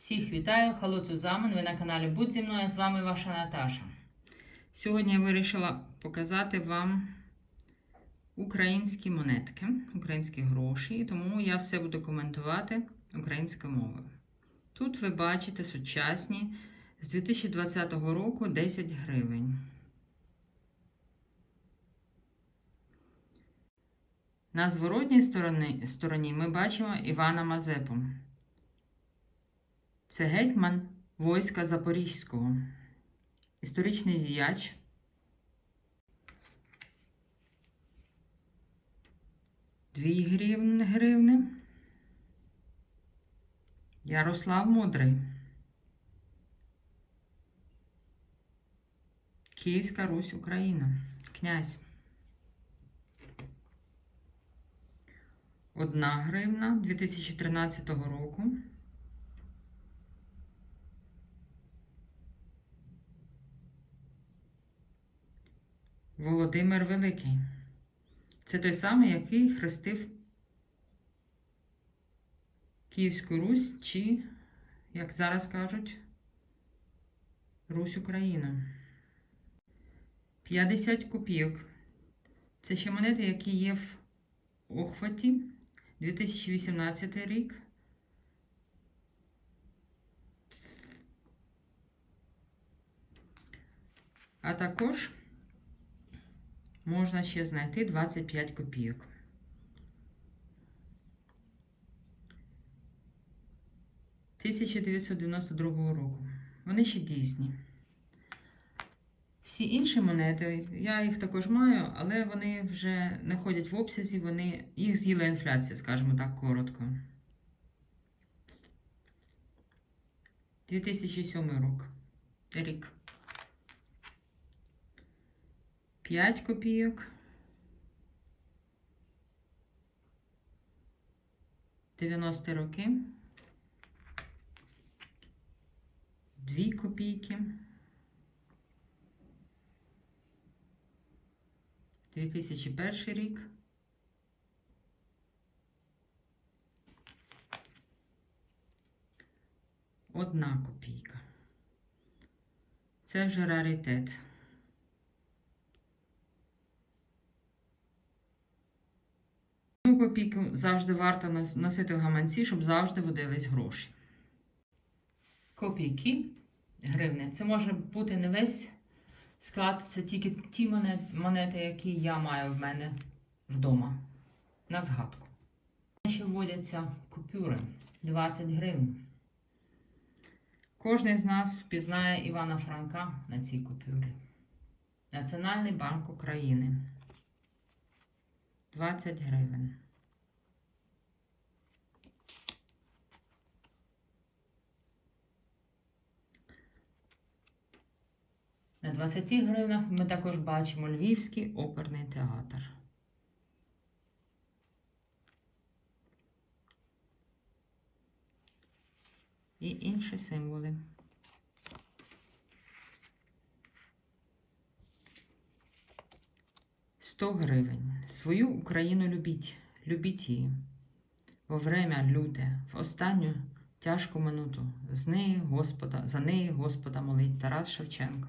Всіх вітаю, халу цузамен. Ви на каналі Будь зі мною. З вами ваша Наташа. Сьогодні я вирішила показати вам українські монетки, українські гроші, тому я все буду коментувати українською мовою. Тут ви бачите сучасні з 2020 року 10 гривень. На зворотній стороні, стороні ми бачимо Івана Мазепу. Це гетьман войска Запорізького, історичний діяч. Дві гривни, гривни. Ярослав Мудрий. Київська Русь Україна. Князь. Одна гривна 2013 року. Володимир Великий. Це той самий, який хрестив Київську Русь, чи, як зараз кажуть, Русь Україну. 50 копійок. Це ще монети, які є в Охваті 2018 рік. А також можна ще знайти 25 копійок. «1992 року. Вони ще дійсні. Всі інші монети, я їх також маю, але вони вже не ходять в обсязі, вони, їх з'їла інфляція, скажімо так, коротко. 2007 рік. Рік. 5 копійок. 90 роки. 2 копійки. 2001 рік. Одна копійка. Це вже раритет. Одну копійку завжди варто носити в гаманці, щоб завжди водились гроші. Копійки гривни. Це може бути не весь склад, це тільки ті монети, які я маю в мене вдома. На згадку. Ще вводяться купюри 20 гривень. Кожен з нас впізнає Івана Франка на цій купюрі. Національний банк України. 20 гривень. На 20 гривнах ми також бачимо Львівський оперний театр. І інші символи. Сто гривень. Свою Україну любіть, любіть її. Во время люте, в останню тяжку минуту. З неї Господа, за неї Господа молить Тарас Шевченко.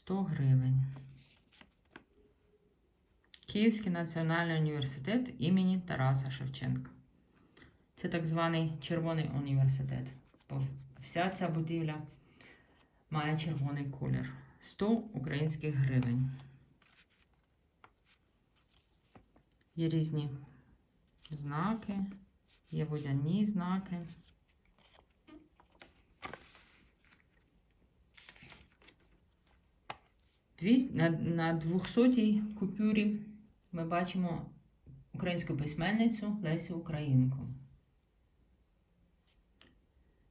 100 гривень. Київський національний університет імені Тараса Шевченка. Це так званий Червоний університет. Бо Вся ця будівля має червоний колір. 100 українських гривень. Є різні знаки, є водяні знаки. На, на 200 купюрі ми бачимо українську письменницю Лесю Українку.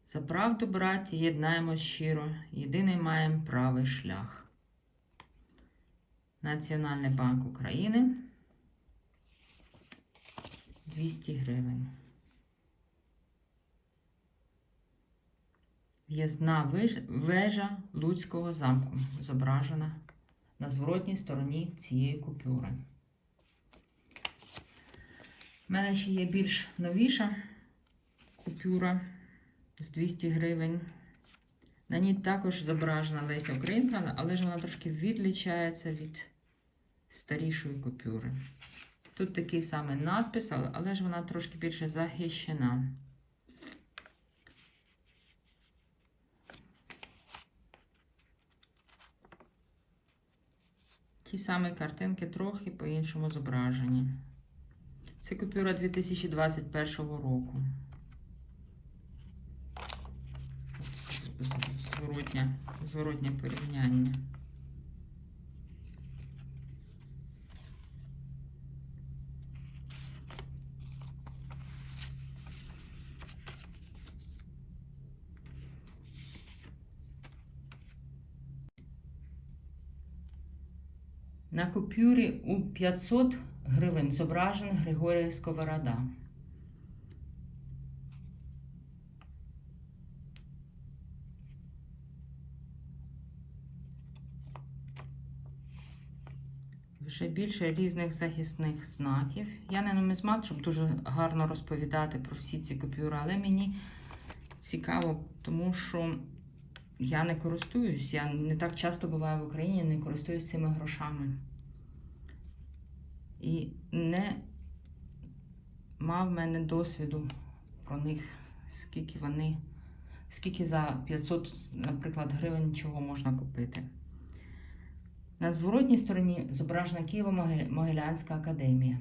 За правду, браті, єднаємось щиро, єдиний маємо правий шлях. Національний банк України 200 гривень. В'їзна виж- вежа Луцького замку зображена на зворотній стороні цієї купюри. У мене ще є більш новіша купюра з 200 гривень. На ній також зображена Леся Українка, але ж вона трошки відлічається від старішої купюри. Тут такий самий надпис, але, ж вона трошки більше захищена. Ті самі картинки трохи по-іншому зображені. Це купюра 2021 року. Зворотня, зворотнє порівняння. На купюрі у 500 гривень зображений Григорій Сковорода. Вже більше різних захисних знаків. Я не нумізмат, щоб дуже гарно розповідати про всі ці купюри, але мені цікаво, тому що я не користуюсь, я не так часто буваю в Україні, не користуюсь цими грошами. І не мав в мене досвіду про них, скільки вони, скільки за 500, наприклад, гривень чого можна купити. На зворотній стороні зображена Києво-Могилянська академія.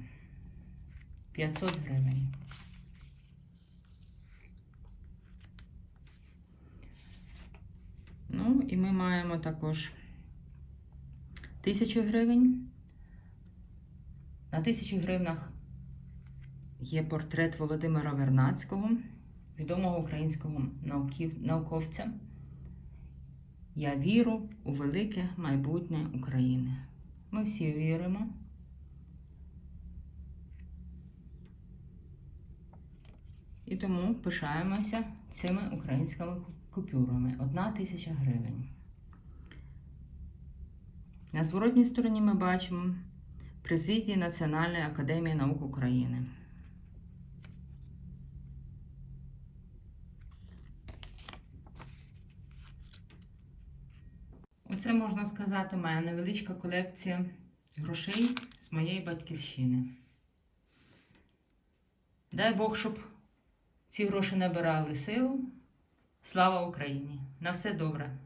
500 гривень. Ну, і ми маємо також 1000 гривень. На 1000 гривнах є портрет Володимира Вернацького, відомого українського науковця. Я віру у велике майбутнє України. Ми всі віримо. І тому пишаємося цими українськими купюрами. Одна тисяча гривень. На зворотній стороні ми бачимо Президії Національної академії наук України. Оце можна сказати, моя невеличка колекція грошей з моєї батьківщини. Дай Бог, щоб ці гроші набирали силу. Слава Україні! На все добре!